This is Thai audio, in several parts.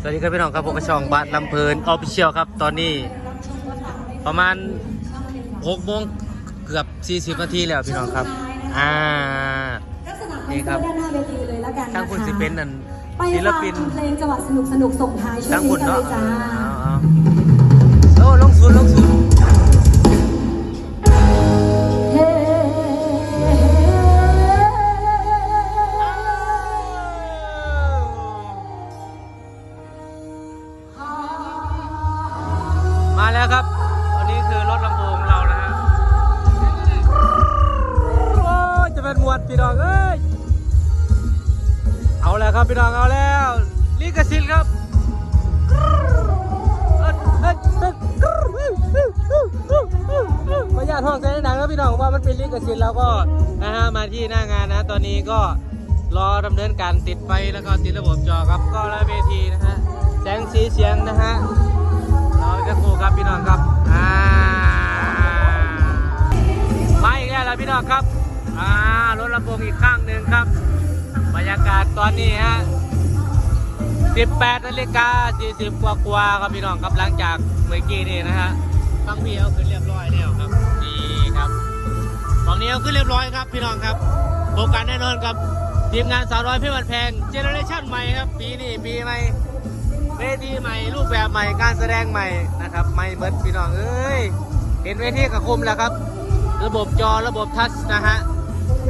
สวัสดีครับพี่น้องครับพวกกระช่องบ้านลำเพลินออฟฟิเชียลครับ ตอนนี้ ประมาณ6โมงเกือบ 40 นาทีแล้วพี่น้องครับ อ่านี่ครับด้านหน้าเวทีเลยแล้วกันนะคะทั้งคุณสิเป็นนั่นไปศิลฟังปินเพลงจังหวะสนุกสนุกๆส่งท้ายช่วทั้งงนี้คุณกันเลเนาะยจ้า เอาเอาโอ้ลงศูนย์ลงศูนย์ แล้วครับวันนี้คือรถลำโพงเรานะฮะ โอ้จะเป็นหมวดพี่น้องเอ้ย เอาแล้วครับพี่น้องเอาแล้วลิขสิทธิ์ครับเอิ้นเอิ้อิ้นขออนุญาตห้องใส่ดังครับพี่น้องว่ามันเป็นลิขสิทธิ์แล้วก็นะฮะมาที่หน้างานนะ ตอนนี้ก็รอดำเนินการติดไฟแล้วก็ติดระบบจอครับ ก็แล้วเวทีนะฮะแสงสีเสียงนะฮะ จะครูครับพี่น้องครับอ่ามาอีกแล้วล่ะพี่น้องครับอ่ารถลำโพงอีกข้างหนึ่งครับ บรรยากาศตอนนี้ฮะ18นาฬิกา40กว่ากว่าๆครับพี่น้องครับหลังจากเมื่อกี้นี่นะฮะฟังพี่เอาขึ้นเรียบร้อยแล้วครับนี่ครับฝั่งนี้เอาขึ้นเรียบร้อยครับพี่น้องครับโบกันแน่นอนครับทีมงานสาวน้อยเพื่อนแพงเจเนอเรชั่นใหม่ครับปีนี้ปีใหม่ เวทีใหม่รูปแบบใหม่การแสดงใหม่นะครับใหม่เบิดพี่น้องเอ้ยเห็นเวทีกับคุมแล้วครับ ระบบจอระบบทัชนะฮะ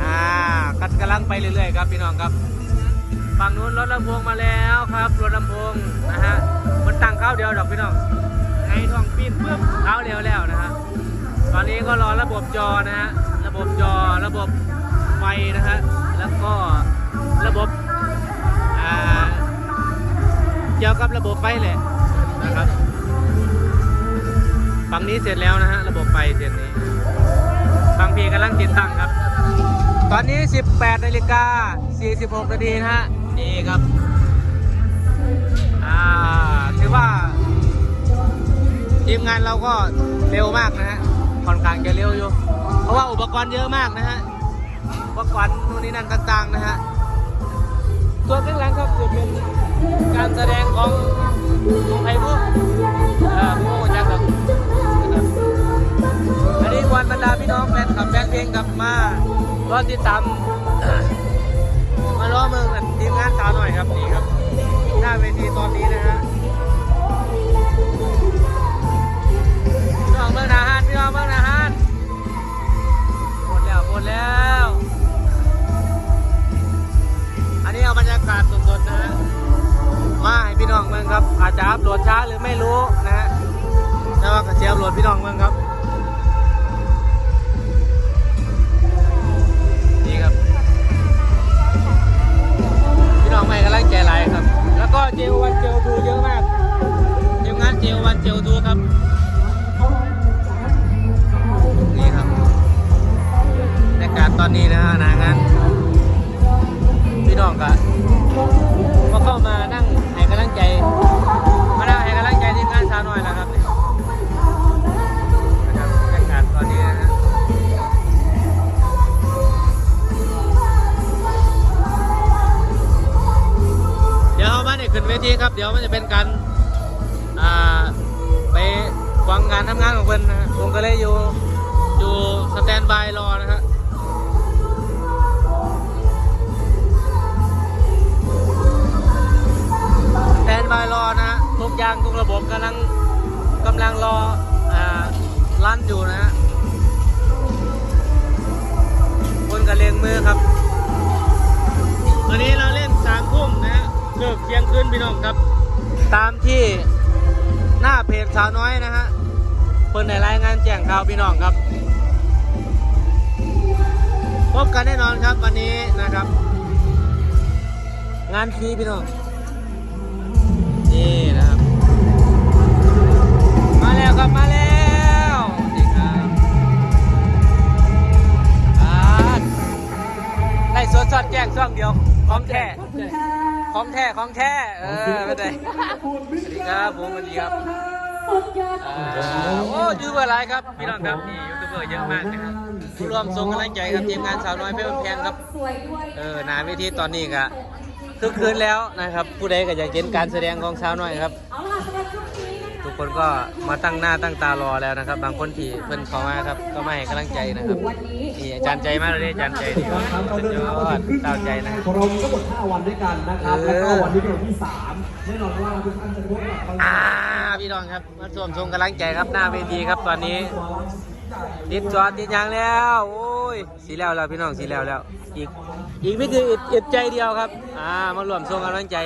อ่ากัดกำลังไปเรื่อยๆครับพี่น้องครับฝั่งนู้นรถลำโพงมาแล้วครับรถลำโพงนะฮะมันตั้งข้าวเดียวดอกพี่น้องไอ้ทองปีนปุ๊บข้าเดียวแล้วนะฮะตอนนี้ก็รอระบบจอนะฮะระบบจอระบบไฟนะฮะแล้วก็ระบบอ่า เกี่ยวกับระบบไฟแหละนะครับฝั่งนี้เสร็จแล้วนะฮะระบบไฟเสร็จนี้บางพีกำลังติดตั้งครับ ตอนนี้ 18นาฬิกา46นาทีนะฮะนี่ครับอ่าถือว่าทีมงานเราก็เร็วมากนะฮะค่อนข้างจะเร็วอยู่ เพราะว่าอุปกรณ์เยอะมากนะฮะอุปกรณ์นู่นนี่นั่นต่างๆนะฮะส่วนข้างหลังครับจะเป็น การแสดงของของใครพวกเอ่อผู้จักครับนะครับอันนี้วันบรรดาพี่น้องแฟนคลับแฟนเพลงกลับมารอติดตามมาล้อเมืองกันทีมงานสาวหน่อยครับนี่ครับหน้าเวทีตอนนี้นะฮะ ว่าก็เสียอัพโหลดพี่น้องเมืองครับ เดี๋ยวมันจะเป็นการอ่าไปวางงานทำงานของเพิ่นนะฮะผมก็เลยอยู่อยู่สแตนบายรอนะฮะสแตนบายรอนะฮะทุกอย่างทุกระบบกำลังกำลังรอ พี่น้องครับ ตามที่หน้าเพจสาวน้อยนะฮะเพิ่นในรายงานแจ้งข่าวพี่น้องครับ พบกันแน่นอนครับวันนี้นะครับ งานฟรีพี่น้องนี่นะครับ มาแล้วครับมาแล้วนี่ครับอ่าไล่สดสดแจ้งช่องเดียวของแท้ ขอบคุณค่ะของแท้ของแท้เออไม่ได้สวัสดีครับผมสวัสดีครับสุดยอดอ่าโอ้ยูทูบเบอร์ไลฟ์ครับพี่น้องครับนี่ยูทูบเบอร์เยอะมากนะครับผู้ร่วมส่งกำลังใจกับทีมงานสาวน้อยเพื่อนแพงครับสวยด้วยเออหนาเวทีตอนนี้ก็ทุกคืนแล้วนะครับ ผู้ใดก็อยากเห็นการแสดงของสาวน้อยครับ คนก็มาตั้งหน้าตั้งตารอแล้วนะครับ บางคนที่เพิ่นเข้ามาครับ ก็มาให้กำลังใจนะครับนี่อาจารย์ใจมากเลยอาจารย์ใจดีสุดยอดเต้าใจนะครับของเรามีทั้งหมด5วันด้วยกันนะครับแล้วก็วันนี้เป็นวันที่3แน่นอนว่าทุกท่านจะพบกับอ่าพี่น้องครับมาร่วมชมกำลังใจครับหน้าเวทีครับตอนนี้ติดจอดติดยางแล้ว โอ้ยสีแล้วแล้วพี่น้องสีแล้วแล้วอีกอีกไม่ถึงอึดใจเดียวครับ อ่ามารวมส่งกำลังใจ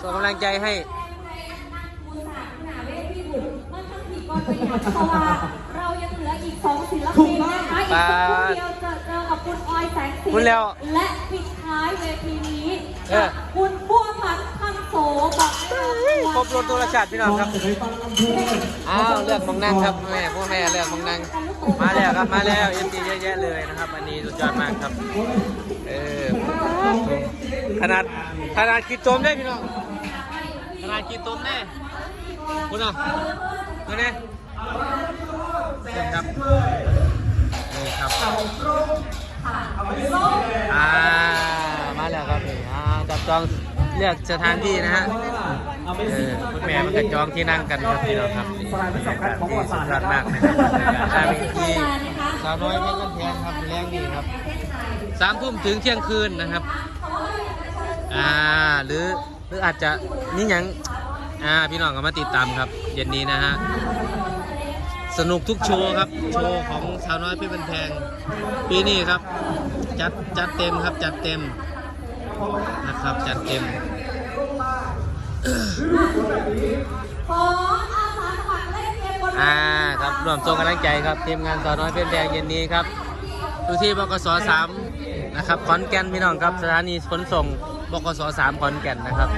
ส่งกำลังใจให้ เพราะว่าเรายังเหลืออีกสองศิลปินนะคะอีกสักครู่เดียวจะเจอกับคุณออยแสงสีคุณแล้วและปิดท้ายเวทีนี้เออกับคุณบัวผันพันโสบอกได้เลยว่า ครบรถตัวราชาติพี่น้องครับจะไปฟังลำเพลินอ้าวเลือกมองนั่งครับแม่พวกแม่เลือกมองนั่งมาแล้วครับมาแล้วเอ็มดีเยอะแยะเลยนะครับ อันนี้สุดยอดมากครับเออขนาดขนาดกีดตมได้พี่น้องขนาดกีดตมได้คุณอะคุณเนี่ย ครับนี่ครับอ่ามาแล้วครับนี่อ่าจับจองเลือกสถานที่นะฮะเอาไปเอสิอคุณแม่มันก็จองที่นั่งกันครับพี่น้องครับนี่บรรยากาศที่สุดยอดมากนะครับบรรยากาศที่สาวน้อยไม่กันแพงครับแรงดีครับสามทุ่มถึงเที่ยงคืนนะครับอ่าหรือหรืออาจจะนี่หยังอ่าพี่น้องก็มาติดตามครับ เย็นนี้นะฮะ สนุกทุกโชว์ครับ โชว์ของสาวน้อยพี่เป็นแพง ปีนี้ครับ จัดจัดเต็มครับจัดเต็มนะครับจัดเต็มขออาสาสมัครเล่นเกมบนอ่าครับรวมส่งกำลังใจครับทีมงานสาวน้อยเพื่อนแดงเย็นนี้ครับดูที่บกสสามนะครับขอนแก่นพี่น้องครับสถานีขนส่งบกสสามขอนแก่นนะครับ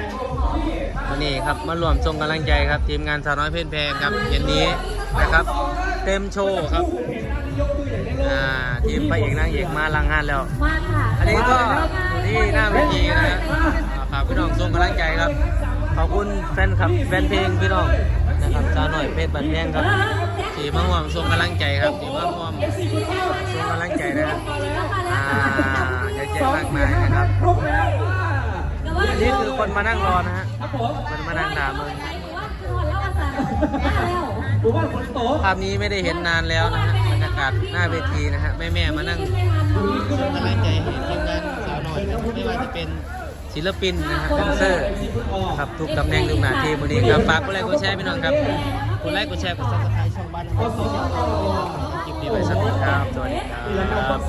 วันนี้ครับมารวมส่งกำลังใจครับ ทีมงานสาวน้อยเพื่อนแพงครับเย็นนี้นะครับ เต็มโชว์ครับอ่าทีมพระเอกนางเอกมาลังงานแล้ว มาค่ะอันนี้ก็ที่หน้าเวทีนะฮะอ่าฝากพี่น้องส่งกำลังใจครับ ขอบคุณแฟนคลับแฟนเพลงพี่น้องนะครับสาวหน่อยเพชรบันแพงครับที่มาห่วมส่งกำลังใจครับที่มาห่วมส่งกำลังใจนะครับอ่าเยอะแยะมากมาย อันนี้คือคนมานั่งรอนะฮะครับผมคนมานั่งด่ามึงดูว่าฝนตกภาพนี้ไม่ได้เห็นนานแล้วนะฮะบรรยากาศหน้าเวทีนะฮะแม่แม่ๆมานั่งส่งกำลังใจให้ทีมงานสาวหน่อยนะครับไม่ว่าจะเป็นศิลปินนะฮะแดนเซอร์ครับทุกตำแหน่งทุกหน้าที่วันนี้ครับฝากกดไลค์กดแชร์พี่น้องครับกดไลค์กดแชร์กดซับสไครต์ช่องบ้านของเราคลิปนี้ไว้สักนิดครับสวัสดีครับ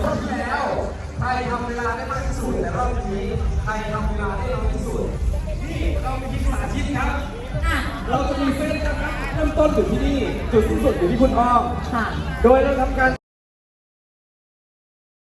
ใครทำเวลาได้มากที่สุดในรอบนี้ใครทำ มีทีมสาธิตครับเราจะมีเส้นนะครับเริ่มต้นอยู่ที่นี่ จุดสิ้นสุดอยู่ที่คุณอ้อมค่ะ โดยเราทำการ